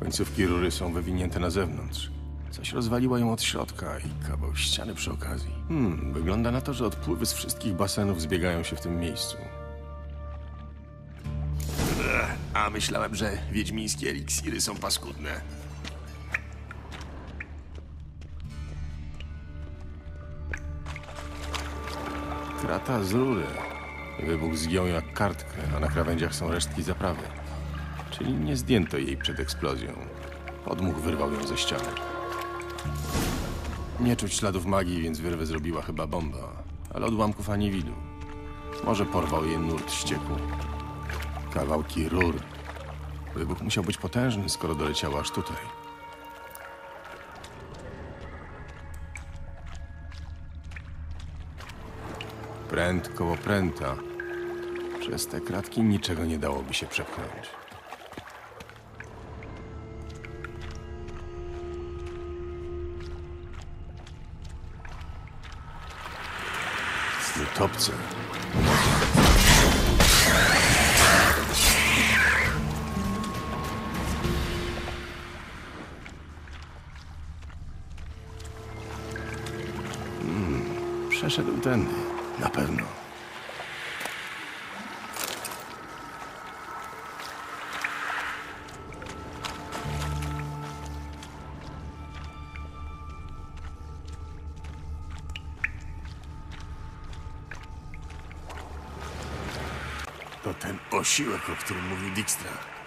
Końcówki rury są wywinięte na zewnątrz. Coś rozwaliło ją od środka i kawał ściany przy okazji. Hmm, wygląda na to, że odpływy z wszystkich basenów zbiegają się w tym miejscu. A myślałem, że wiedźmińskie eliksiry są paskudne. Krata z rury. Wybuch zgiął jak kartkę, a na krawędziach są resztki zaprawy. Czyli nie zdjęto jej przed eksplozją. Podmuch wyrwał ją ze ściany. Nie czuć śladów magii, więc wyrwę zrobiła chyba bomba. Ale odłamków ani widu. Może porwał je nurt ścieku. Kawałki rur. Wybuch musiał być potężny, skoro doleciał aż tutaj. Pręt koło pręta. Przez te kratki niczego nie dałoby się przepchnąć. Utopce. Mm, przeszedł tędy, na pewno. Ten osiłek, o którym mówił Dijkstra.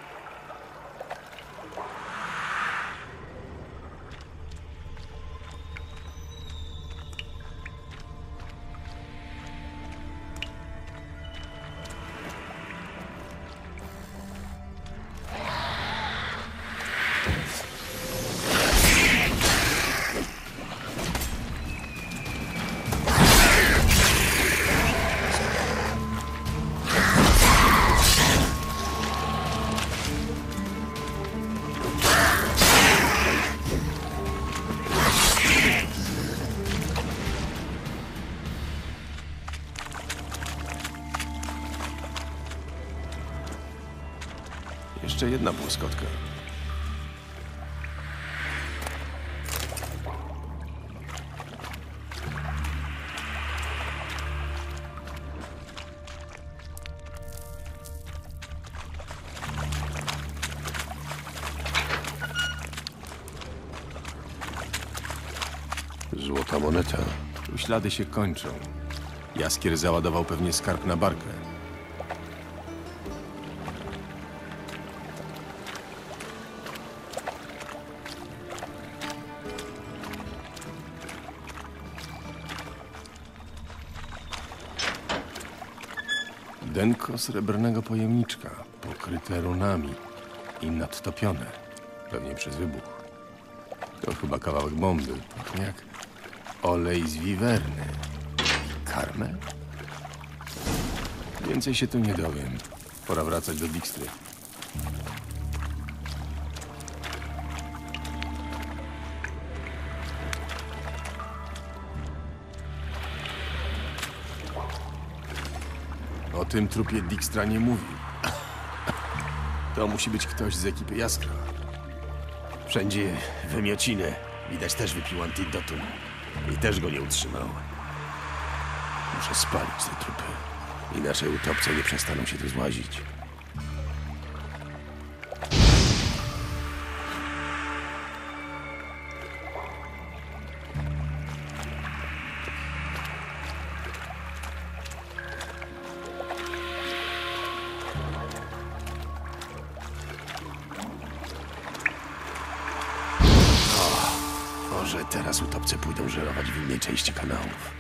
Jeszcze jedna błyskotka. Złota moneta. Tu ślady się kończą. Jaskier załadował pewnie skarb na barkę. Denko srebrnego pojemniczka, pokryte runami i nadtopione, pewnie przez wybuch. To chyba kawałek bomby, pachnie jak olej z wiwerny. I karmel? Więcej się tu nie dowiem. Pora wracać do Dijkstry. O tym trupie Dijkstra nie mówił. To musi być ktoś z ekipy Jaskra. Wszędzie wymiociny. Widać też wypił antidotum. I też go nie utrzymał. Muszę spalić te trupy. Inaczej utopce nie przestaną się tu złazić. Może teraz utopce pójdą żerować w innej części kanałów.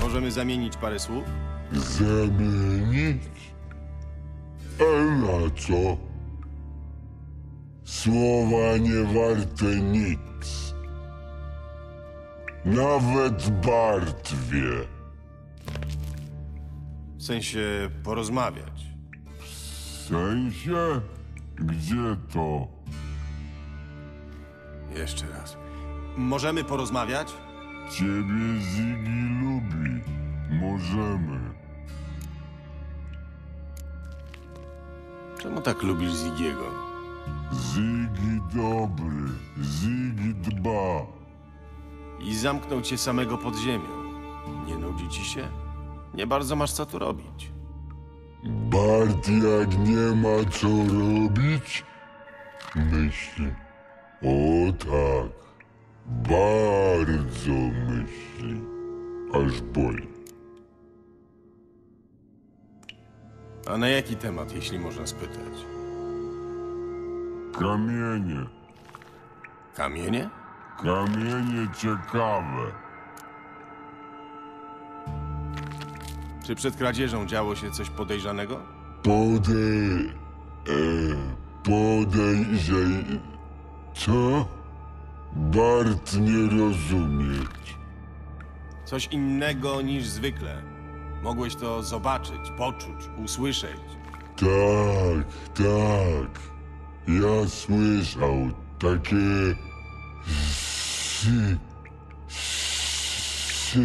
Możemy zamienić parę słów? Zamienić? Co? Słowa nie warte nic. Nawet Bart wie. sensie porozmawiać. W sensie? Gdzie to? Jeszcze raz. Możemy porozmawiać? Ciebie Ziggy lubi. Możemy. Czemu tak lubisz Zigiego? Ziggy dobry. Ziggy dba. I zamknął cię samego pod ziemią. Nie nudzi ci się? Nie bardzo masz co tu robić. Bart jak nie ma co robić, myśli. O tak, bardzo myśli, aż boli. A na jaki temat, jeśli można spytać? Kamienie, Kamienie? kamienie ciekawe. Czy przed kradzieżą działo się coś podejrzanego? Podej... E, podejrzej... Co? Bart nie rozumieć. Coś innego niż zwykle. Mogłeś to zobaczyć, poczuć, usłyszeć. Tak, tak. Ja słyszał takie... Si... Si...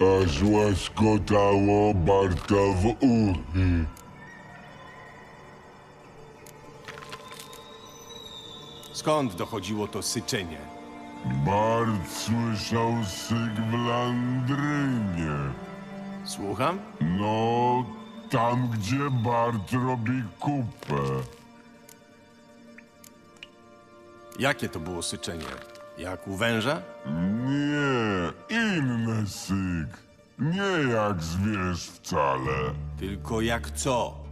Aż łaskotało Barta w uchy. Skąd dochodziło to syczenie? Bart słyszał syk w Landrynie. Słucham? No, tam gdzie Bart robi kupę. Jakie to było syczenie? Jak u węża? Nie, inny syk. Nie jak zwierz wcale. Tylko jak co?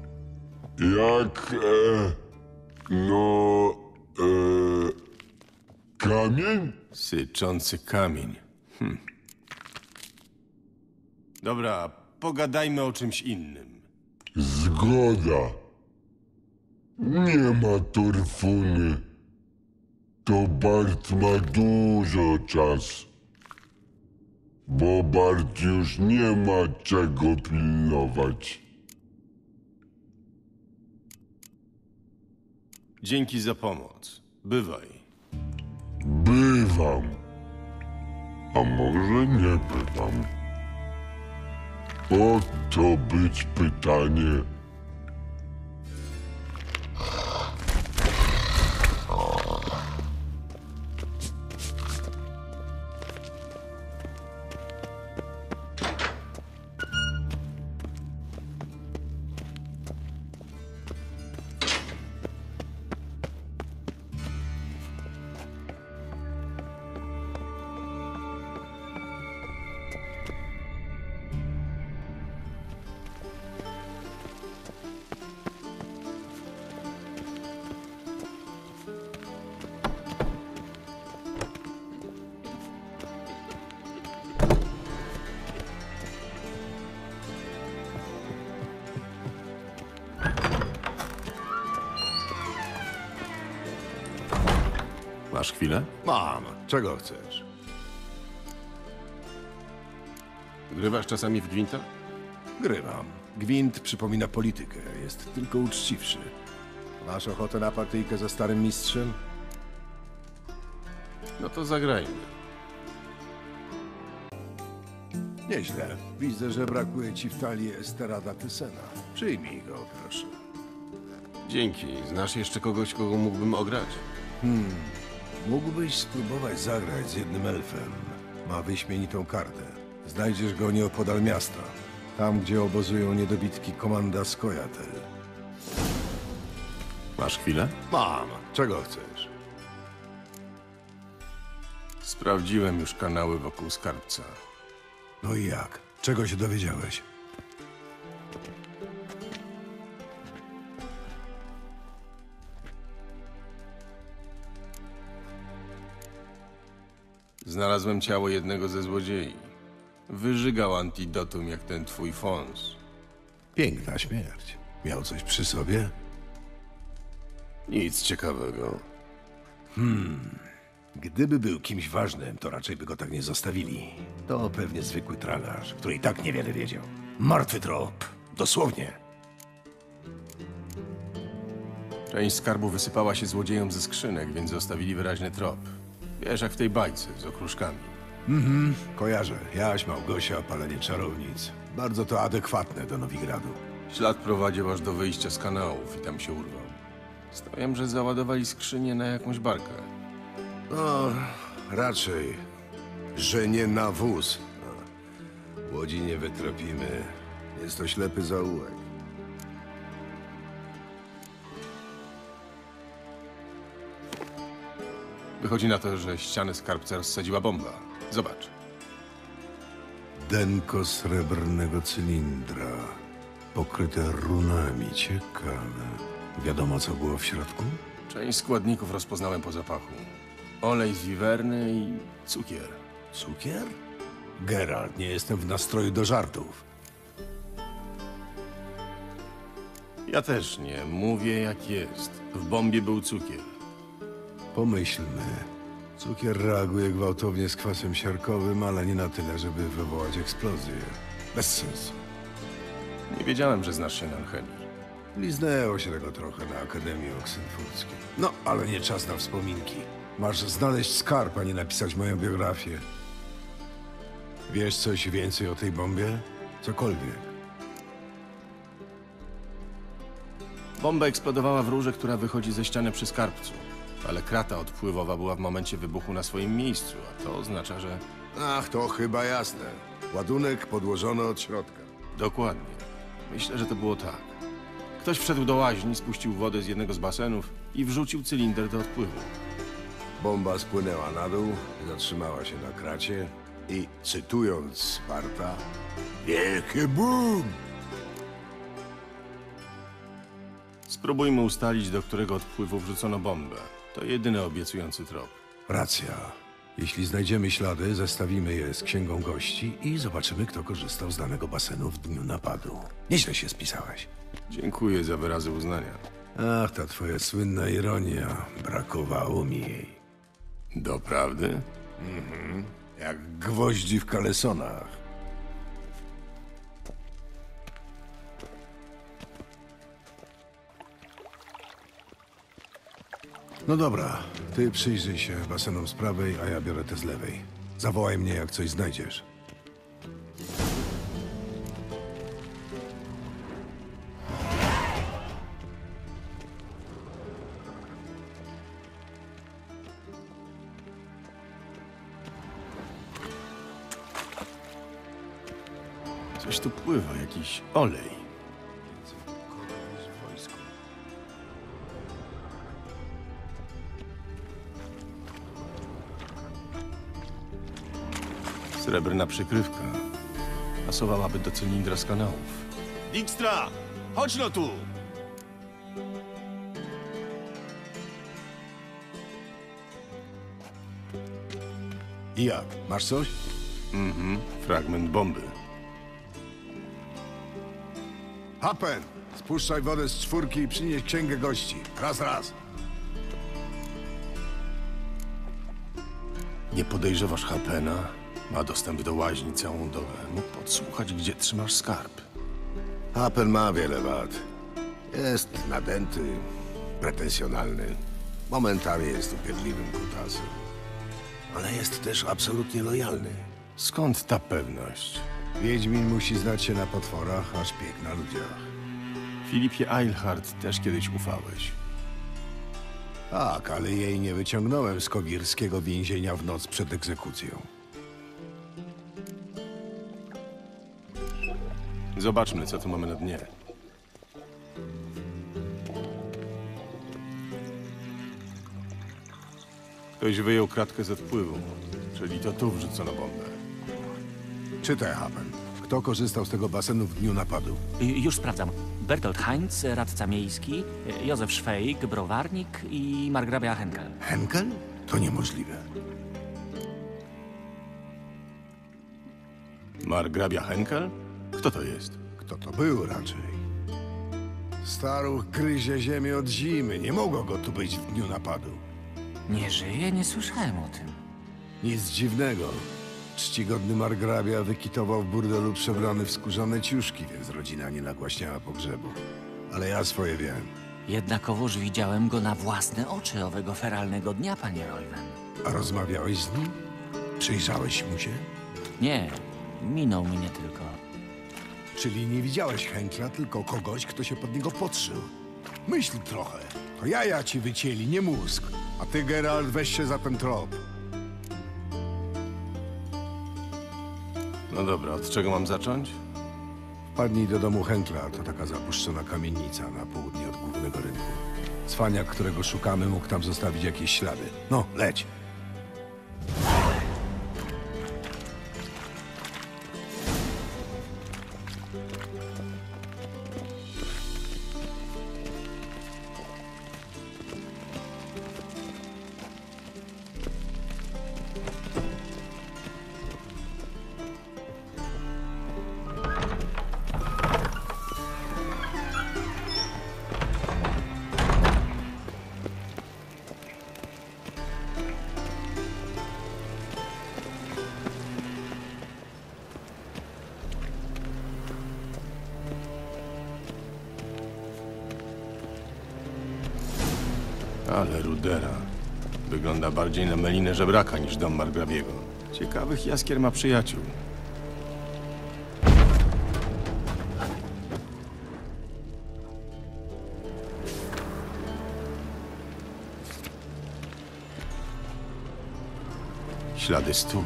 Jak, e, no, e, kamień? Syczący kamień. Hm. Dobra, pogadajmy o czymś innym. Zgoda. Nie ma torfuny. To Bart ma dużo czasu. Bo Bart już nie ma czego pilnować. Dzięki za pomoc. Bywaj. Bywam. A może nie bywam? O to być pytanie. Masz chwilę? Mam. Czego chcesz? Grywasz czasami w gwinta? Grywam. Gwint przypomina politykę. Jest tylko uczciwszy. Masz ochotę na partyjkę ze starym mistrzem? No to zagrajmy. Nieźle. Widzę, że brakuje ci w talii Esterada Tysena. Przyjmij go, proszę. Dzięki. Znasz jeszcze kogoś, kogo mógłbym ograć? Mógłbyś spróbować zagrać z jednym elfem. Ma wyśmienitą kartę. Znajdziesz go nieopodal miasta. Tam, gdzie obozują niedobitki komanda Skojatel. Masz chwilę? Mam. Czego chcesz? Sprawdziłem już kanały wokół skarbca. No i jak? Czego się dowiedziałeś? Znalazłem ciało jednego ze złodziei. Wyżygał antidotum jak ten twój Fons. Piękna śmierć. Miał coś przy sobie? Nic ciekawego. Gdyby był kimś ważnym, to raczej by go tak nie zostawili. To pewnie zwykły tragarz, który i tak niewiele wiedział. Martwy trop. Dosłownie. Część skarbu wysypała się złodziejom ze skrzynek, więc zostawili wyraźny trop. Wiesz, jak w tej bajce z okruszkami. Kojarzę. Jaś, Małgosia, palenie czarownic. Bardzo to adekwatne do Nowigradu. Ślad prowadził aż do wyjścia z kanałów i tam się urwał. Stawiam, że załadowali skrzynię na jakąś barkę. No, raczej, że nie na wóz. No, Łodzi nie wytropimy. Jest to ślepy zaułek. Wychodzi na to, że ściany skarbca rozsadziła bomba. Zobacz. Denko srebrnego cylindra, pokryte runami. Ciekawe. Wiadomo, co było w środku? Część składników rozpoznałem po zapachu. Olej z wiwerny i cukier. Cukier? Geralt, nie jestem w nastroju do żartów. Ja też nie. Mówię jak jest. W bombie był cukier. Pomyślmy. Cukier reaguje gwałtownie z kwasem siarkowym, ale nie na tyle, żeby wywołać eksplozję. Bez sensu. Nie wiedziałem, że znasz się na alchemii. Liznęło się tego trochę na Akademii Oksenfurckiej. No, ale nie czas na wspominki. Masz znaleźć skarb, a nie napisać moją biografię. Wiesz coś więcej o tej bombie? Cokolwiek. Bomba eksplodowała w rurze, która wychodzi ze ściany przy skarbcu. Ale krata odpływowa była w momencie wybuchu na swoim miejscu, a to oznacza, że... Ach, to chyba jasne. Ładunek podłożony od środka. Dokładnie. Myślę, że to było tak. Ktoś wszedł do łaźni, spuścił wodę z jednego z basenów i wrzucił cylinder do odpływu. Bomba spłynęła na dół, zatrzymała się na kracie i, cytując Sparta, wielki boom! Spróbujmy ustalić, do którego odpływu wrzucono bombę. To jedyny obiecujący trop. Racja. Jeśli znajdziemy ślady, zestawimy je z księgą gości i zobaczymy, kto korzystał z danego basenu w dniu napadu. Nieźle się spisałeś. Dziękuję za wyrazy uznania. Ach, ta twoja słynna ironia. Brakowało mi jej. Doprawdy? Jak gwoździ w kalesonach. No dobra, ty przyjrzyj się basenom z prawej, a ja biorę te z lewej. Zawołaj mnie, jak coś znajdziesz. Coś tu pływa, jakiś olej. Srebrna przykrywka. Pasowałaby do cylindra z kanałów. Dijkstra! Chodź no tu! I jak? Masz coś? Fragment bomby. Hapen! Spuszczaj wodę z czwórki i przynieś księgę gości. Raz, raz. Nie podejrzewasz Harpena? Ma dostęp do łaźni całą dobę. Mógł podsłuchać, gdzie trzymasz skarb. Hapen ma wiele wad. Jest nadęty, pretensjonalny. Momentami jest upierdliwym kutasem. Ale jest też absolutnie lojalny. Skąd ta pewność? Wiedźmin musi znać się na potworach, a szpieg na ludziach. Filipie Eilhart też kiedyś ufałeś. Tak, ale jej nie wyciągnąłem z kogirskiego więzienia w noc przed egzekucją. Zobaczmy, co tu mamy na dnie. Ktoś wyjął kratkę z odpływu, czyli to tu wrzucono bombę. Czytaj, Hapen. Kto korzystał z tego basenu w dniu napadu? Y, Już sprawdzam. Bertolt Heinz, radca miejski, y, Józef Szwejk, browarnik i margrabia Henkel. Henkel? To niemożliwe. Margrabia Henkel? Kto to jest? Kto to był raczej? Staruch gryzie ziemię od zimy. Nie mogło go tu być w dniu napadu. Nie żyje? Nie słyszałem o tym. Nic dziwnego. Czcigodny margrabia wykitował w burdelu przebrany w skórzane ciuszki, więc rodzina nie nagłaśniała pogrzebu. Ale ja swoje wiem. Jednakowoż widziałem go na własne oczy owego feralnego dnia, panie Royven. A rozmawiałeś z nim? Przyjrzałeś mu się? Nie, minął mnie tylko. Czyli nie widziałeś Henkla, tylko kogoś, kto się pod niego podszył. Myśl trochę. To jaja ci wycięli, nie mózg. A ty, Geralt, weź się za ten trop. No dobra, od czego mam zacząć? Wpadnij do domu Henkla, to taka zapuszczona kamienica na południe od głównego rynku. Cwaniak, którego szukamy, mógł tam zostawić jakieś ślady. No, leć. Ale rudera. Wygląda bardziej na melinę żebraka niż dom margrabiego. Ciekawych jaskier ma przyjaciół. Ślady stóp.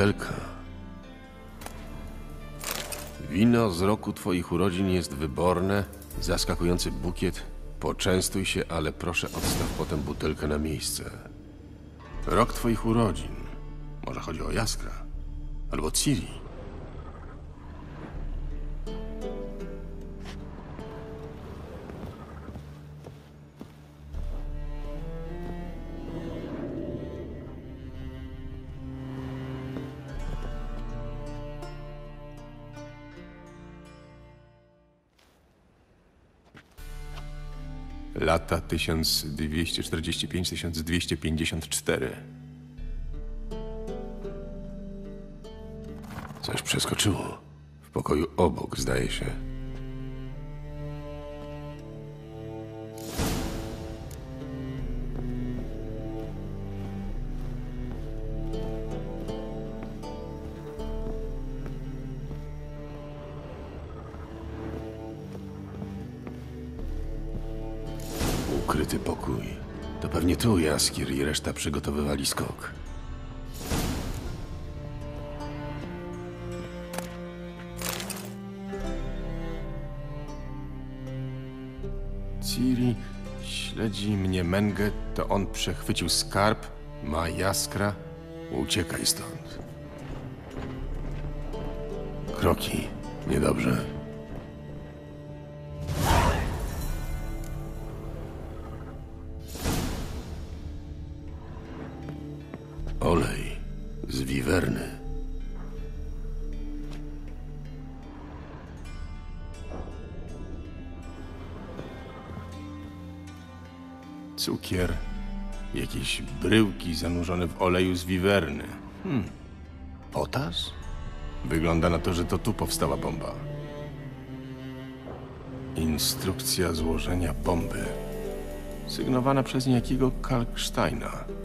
Butelka. Wino z roku twoich urodzin jest wyborne, zaskakujący bukiet. Poczęstuj się, ale proszę odstaw potem butelkę na miejsce. Rok twoich urodzin. Może chodzi o Jaskra. Albo Ciri. Lata 1245-1254. Coś przeskoczyło. W pokoju obok, zdaje się. Jaskier i reszta przygotowywali skok. Ciri śledzi mnie Menge, to on przechwycił skarb, ma jaskra. Uciekaj stąd. Kroki. Niedobrze. Olej z wiwerny. Cukier, jakieś bryłki zanurzone w oleju z wiwerny. Hmm. Potas? Wygląda na to, że to tu powstała bomba. Instrukcja złożenia bomby. Sygnowana przez niejakiego Kalksteina.